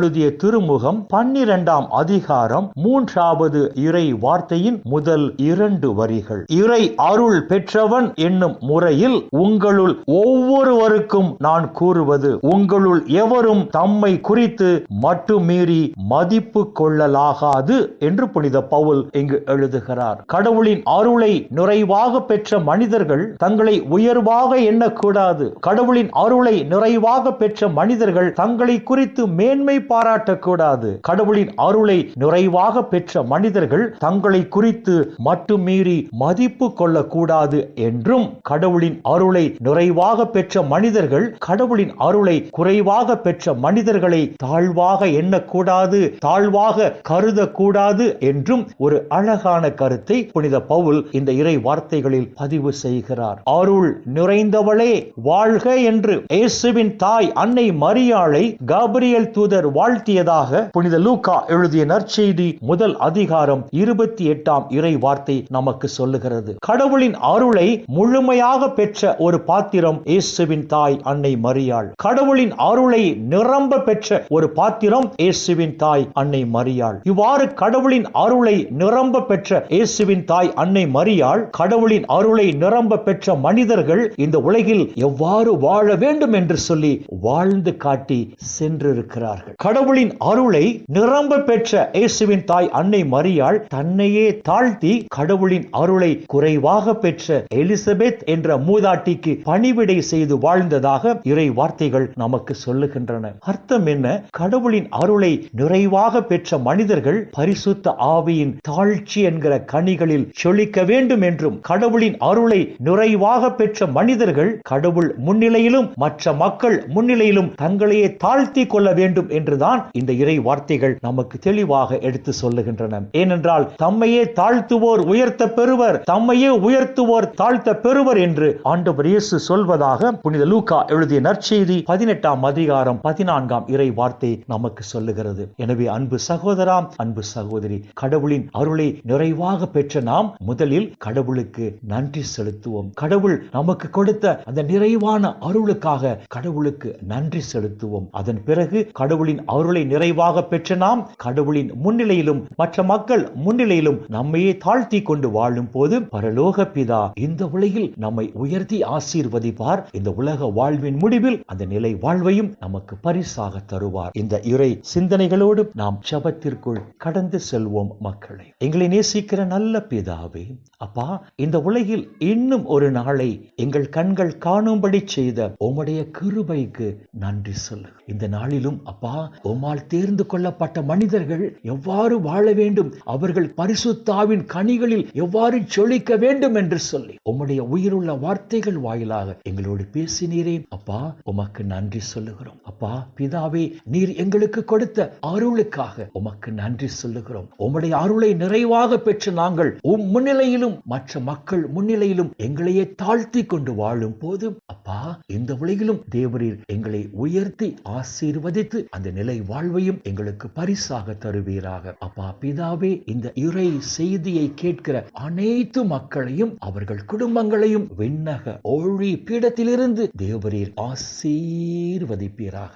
எழுதிய திருமுகம் பன்னிரண்டாம் அதிகாரம் மூன்றாவது இறை வார்த்தையின் முதல் இரண்டு வரிகள். இறை அருள் பெற்றவன் என்னும் முறையில் உங்களுள் ஒவ்வொருவருக்கும் நான் கூறுவது உங்களுள் எவரும் தம்மை குறித்து மட்டுமீறி மதிப்பு கொள்ளலாகாது என்று புனித பவுல் இங்கு எழுதுகிறார். கடவுளின் அருளை நிறைவாக பெற்ற மனிதர்கள் தங்களை உயர்வாக எண்ணக்கூடாது. கடவுளின் அருளை நிறைவாக பெற்ற மனிதர்கள் தங்களை குறித்து மேன்மை பாராட்டக்கூடாது. கடவுளின் அருளை நிறைவாக பெற்ற மனிதர்கள் தங்களை குறித்து மட்டுமீறி மதிப்பு கொள்ளக்கூடாது என்றும் கடவுளின் அருளை நிறைவாக பெற்ற மனிதர்கள் கடவுளின் அருளை குறைவாக பெற்ற மனிதர்களை தாழ்வாக எண்ணக்கூடாது தாழ்வாக கருதக்கூடாது என்றும் ஒரு அழகான கருத்தை புனித பவுல் இந்த இறை வார்த்தைகளில் பதிவு செய்கிறார். அருள் நிறைந்தவளே வாழ்க என்று இயேசுவின் தாய் அன்னை மரியாளை காபிரியல் தூதர் வாழ்த்தியதாக புனித லூகா எழுதிய நற்செய்தி முதல் அதிகாரம் இருபத்தி எட்டாம் இறை வார்த்தை நமக்கு சொல்லுகிறது. கடவுளின் அருளை முழுமையாக பெற்ற ஒரு பாத்திரம் இயேசுவின் தாய் அன்னை மரியாள். கடவுளின் அருளை நிரம்ப பெற்ற ஒரு பாத்திரம் இயேசுவின் தாய் அன்னை மரியாள். இவ்வாறு கடவுளின் அருளை நிரம்ப பெற்ற இயேசுவின் தாய் அன்னை மரியாள் கடவுளின் அருளை நிரம்ப பெற்ற மனிதர்கள் இந்த உலகில் எவ்வாறு வாழ வேண்டும் என்று சொல்லி வாழ்ந்து காட்டி சென்றிருக்கிறார்கள். கடவுளின் அருளை நிரம்ப பெற்ற இயேசுவின் தாய் அன்னை மரியாள் தன்னையே தாழ்த்தி கடவுளின் அருளை குறைவாக பெற்ற எலிசபெத் என்ற மூதாட்டிக்கு பணிவிடை செய்து வாழ்ந்ததாக இறை வார்த்தைகள் நமக்கு சொல்லுகின்றன. அர்த்தம் என்ன? கடவுளின் அருளை நிறைவாக பெற்ற மனிதர்கள் பரிசுத்த ஆவியின் தாழ்ச்சி என்கிற கனிகளில் செழிக்க வேண்டும் என்றும் கடவுளின் அருளை நிறைவாக பெற்ற மனிதர்கள் கடவுள் முன்னிலையிலும் மற்ற மக்கள் முன்னிலையிலும் தங்களையே தாழ்த்தி கொள்ள வேண்டும் என்றுதான் இந்த இறை வார்த்தைகள் நமக்கு தெளிவாக எடுத்து சொல்லுகின்றன. ஏனென்றால் தம்மையே தாழ்த்துவோர் உயர்த்த பெறுவர் தம்மையே உயர்த்துவோர் தாழ்த்த பெறுவர் என்று ஆண்டவர் இயேசு சொல்வதாக புனித லூகா எழுதிய நற்செய்தி பதினெட்டாம் அதிகாரம் பதினான்காம் இறை வார்த்தை நமக்கு சொல்லுகிறது. எனவே அன்பு சகோதரம் அன்பு சகோதரி கடவுளின் அருளை நிறைவாக பெற்ற நாம் முதலில் கடவுளுக்கு நன்றி செலுத்துவோம். கடவுள் நமக்கு கொடுத்த அந்த நிறைவான அருளுக்காக கடவுளுக்கு நன்றி செலுத்துவோம். அதன் பிறகு கடவுளின் அருளை நிறைவாக பெற்ற நாம் கடவுளின் முன்னிலையிலும் மற்ற மக்கள் முன்னிலையிலும் நம்மையே தாழ்த்தி கொண்டு வாழும் போது பரலோக பிதா இந்த உலகில் நம்மை உயர்த்தி ஆசீர்வதிப்பார். இந்த உலக வாழ்வின் முடிவில் அந்த நிலை வாழ்வையும் நமக்கு பரிசாக தருவார். இந்த இறை சிந்தனைகளோடு நாம் ஜபத்திற்குள் கடந்து செல்வோம் மக்களை. எங்களை நேசிக்கிற நல்ல பிதாவே அப்பா இந்த உலகில் இன்னும் ஒரு நாளை எங்கள் கண்கள் காணும்படி செய்த உம்முடைய கிருபைக்கு நன்றி சொல்லு. இந்த நாளிலும் அப்பா உம்மால் தேர்ந்து கொள்ளப்பட்ட மனிதர்கள் எவ்வாறு வாழ வேண்டும்? அவர்கள் பரிசுத்தாவின் கனிகளில் எவ்வாறு சொலிக்க வேண்டும் என்று சொல்லி. உம்முடைய உயிருள்ள வார்த்தைகள் வாயிலாக எங்களோடு பேசினீரே அப்பா உமக்கு நன்றி சொல்லுகிறோம். அப்பா பிதாவே நீர் எங்களுக்கு கொடுத்த அருளுக்காக உமக்கு நன்றி சொல்லுகிறோம். உம்முடைய அருளை நிறைவாக பெற்று நாங்கள் உம் முன்னிலையிலும் மற்ற மக்கள் முன்னிலையிலும் எங்களையே தாழ்த்தி கொண்டு வாழும் போது அப்பா இந்த உலகிலும் தேவரீர் எங்களை உயர்த்தி ஆசீர்வதித்து அந்த நிலை வாழ்வையும் எங்களுக்கு பரிசாக தருவீராக. அப்பா பிதாவே இந்த இறை செய்தியை கேட்கிற அனைத்து மக்களையும் அவர்கள் குடும்பங்களையும் விண்ணக ஒழி பீடத்திலிருந்து தேவரீர் ஆசீர்வதிப்பீராக.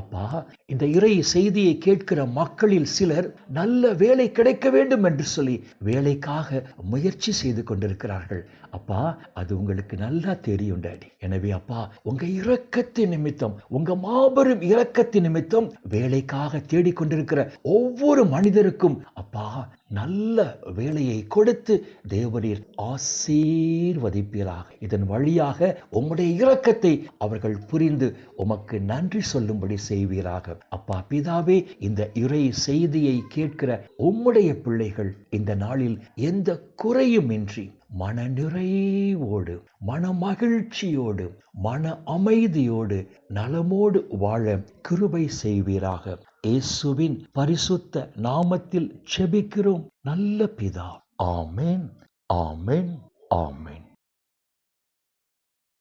அப்பா இந்த இறை செய்தியை கேட்கிற மக்களில் சிலர் நல்ல வேலை கிடைக்க வேண்டும் என்று சொல்லி வேலைக்காக முயற்சி செய்து கொண்டிருக்கிறார்கள். அப்பா அது உங்களுக்கு நல்லா தெரியும் டாடி. எனவே அப்பா உங்க இரக்கத்தின் நிமித்தம் உங்க மாபெரும் இரக்கத்தின் நிமித்தம் வேலைக்காக தேடிக்கொண்டிருக்கிற ஒவ்வொரு மனிதருக்கும் அப்பா நல்ல வேலையை கொடுத்து தேவரீர் ஆசீர்வதிப்பீராக. இதன் வழியாக உம்முடைய இரக்கத்தை அவர்கள் புரிந்து உமக்கு நன்றி சொல்ல சொல்லும்படி செய்வீராக. அப்பா பிதாவே இந்த இறை செய்தியை கேட்கிற உம்முடைய பிள்ளைகள் இந்த நாளில் எந்த குறையுமின்றி மன நிறைவோடு மன மகிழ்ச்சியோடு மன அமைதியோடு நலமோடு வாழ கிருபை செய்வீராக. இயேசுவின் பரிசுத்த நாமத்தில் செபிக்கிறோம். நல்ல பிதா. ஆமேன். ஆமேன். ஆமேன்.